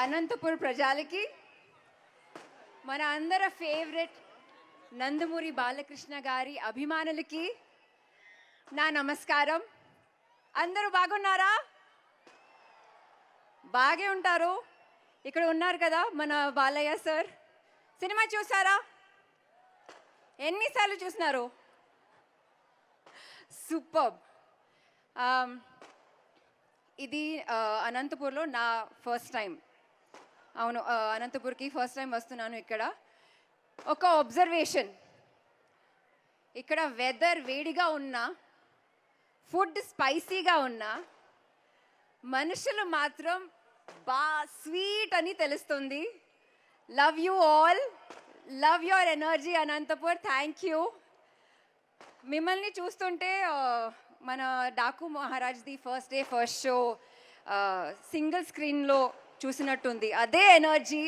అనంతపుర ప్రజలకి మన అందరి ఫేవరెట్ నందమూరి బాలకృష్ణ గారి అభిమానులకి నా నమస్కారం. అందరూ బాగున్నారా? బాగే ఉంటారు. ఇక్కడ ఉన్నారు కదా మన బాలయ్య సార్ సినిమా చూసారా? ఎన్నిసార్లు చూసినారు? సూపర్. ఇది అనంతపూర్లో నా ఫస్ట్ టైం అవును అనంతపూర్కి ఫస్ట్ టైం వస్తున్నాను ఇక్కడ. ఒక అబ్జర్వేషన్ ఇక్కడ వెదర్ వేడిగా ఉన్నా ఫుడ్ స్పైసీగా ఉన్నా మనుషులు మాత్రం బా స్వీట్ అని తెలుస్తుంది. Love you all love your energy Anantapur. Thank you మిమ్మల్ని చూస్తుంటే మన Daaku మహారాజ్ది first day first show single స్క్రీన్లో చూసినట్టుంది. అదే ఎనర్జీ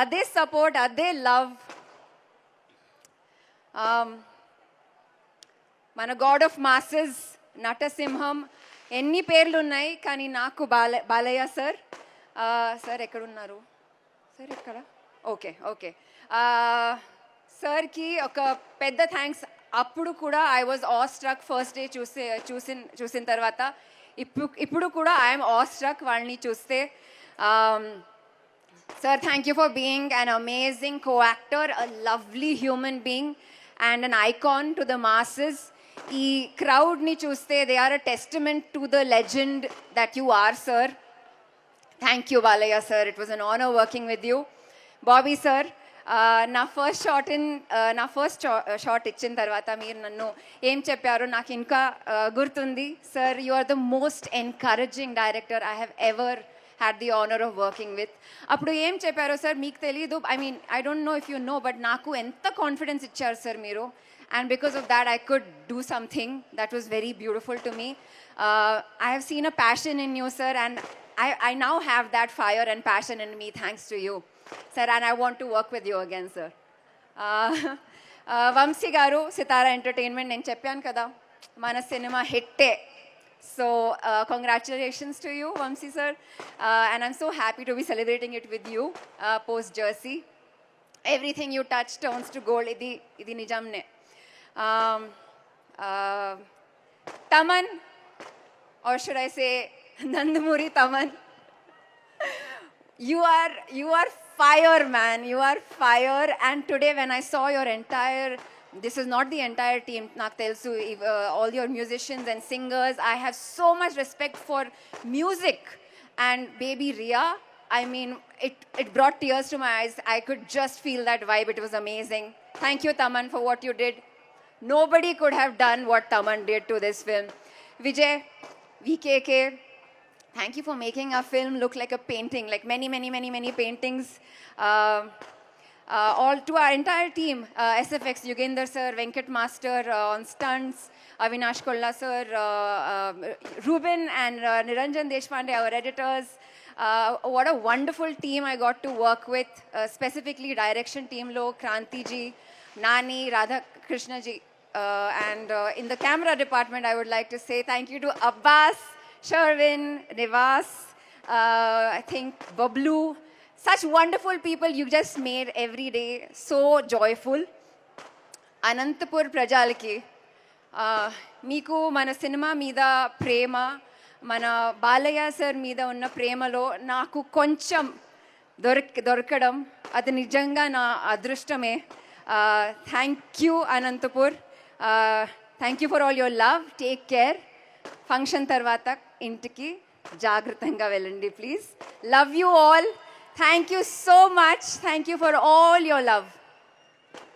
అదే సపోర్ట్ అదే లవ్. మన గాడ్ ఆఫ్ మాసెస్ నటసింహం ఎన్ని పేర్లు ఉన్నాయి కానీ నాకు బాల బాలయ్య సార్. సార్ ఎక్కడున్నారు? సార్ ఎక్కడ? Okay okay. సార్కి ఒక పెద్ద థ్యాంక్స్. అప్పుడు కూడా I was awestruck first day చూసే చూసిన చూసిన తర్వాత. ఇప్పుడు ఇప్పుడు కూడా ఐఎమ్ ఆ స్ట్రక్ వాళ్ళని చూస్తే. Um, sir, thank you for being an amazing co actor, a lovely human being, and an icon to the masses. ఈ క్రౌడ్ని చూస్తే they are a testament to the legend that you are sir thank you Balayya sir it was an honour working with you Bobby sir నా first shot in నా first shot uh, ఇచ్చిన తర్వాత మీరు నన్ను ఏం చెప్పారో నాకు ఇంకా uh, గుర్తుంది. Sir you are the most encouraging director I have ever had the honour of working with అప్పుడు ఏం చెప్పారో సార్ మీకు తెలియదు I mean I don't know if you know but నాకు ఎంత కాన్ఫిడెన్స్ ఇచ్చారు సార్ మీరు. And because of that I could do something that was very beautiful to me I have seen a passion in you sir and I, I now have that fire and passion in me thanks to you, sir, and I want to work with you again, sir. Uh, uh, Vamsi garu Sithara entertainment నేను చెప్పాను కదా మన సినిమా హిట్టే. So uh, congratulations to you, Vamsi sir. Uh, and I'm so happy to be celebrating it with you uh, post-Jersey. Everything you touch turns to gold, idi, idi nijamne. Um, uh, Taman, or should I say Nandamuri Taman, you are, you are fire, man. You are fire. And today when I saw your entire this is not the entire team. Nak uh, all your musicians and singers. I have so much respect for music. And baby Ria, I mean, it it brought tears to my eyes. I could just feel that vibe. It was amazing. Thank you, Taman, for what you did. Nobody could have done what Taman did to this film. Vijay, VKK, thank you for making our film look like a painting, like many, many, many, many paintings. Uh, uh, all to our entire team, uh, SFX, Yugender sir, Venkat Master uh, on stunts, Avinash Kolla sir, uh, uh, Ruben and uh, Niranjan Deshpande, our editors. Uh, what a wonderful team I got to work with, specifically direction team lo, Kranti ji, Nani, Radha Krishna ji. And in the camera department, I would like to say thank you to Abbas, Sherwin, Nivas, I think Bablu, such wonderful people you just made every day. So joyful. Anantapur ప్రజలకి మీకు మన cinema మీద ప్రేమ మన Balayya sir మీద ఉన్న ప్రేమలో నాకు కొంచెం దొరక దొరకడం అది నిజంగా నా అదృష్టమే. Thank you Anantapur. Thank you for all your love take care function తర్వాత ఇంటికి జాగ్రత్తగా వెళ్ళండి please love you all Thank you so much. Thank you for all your love.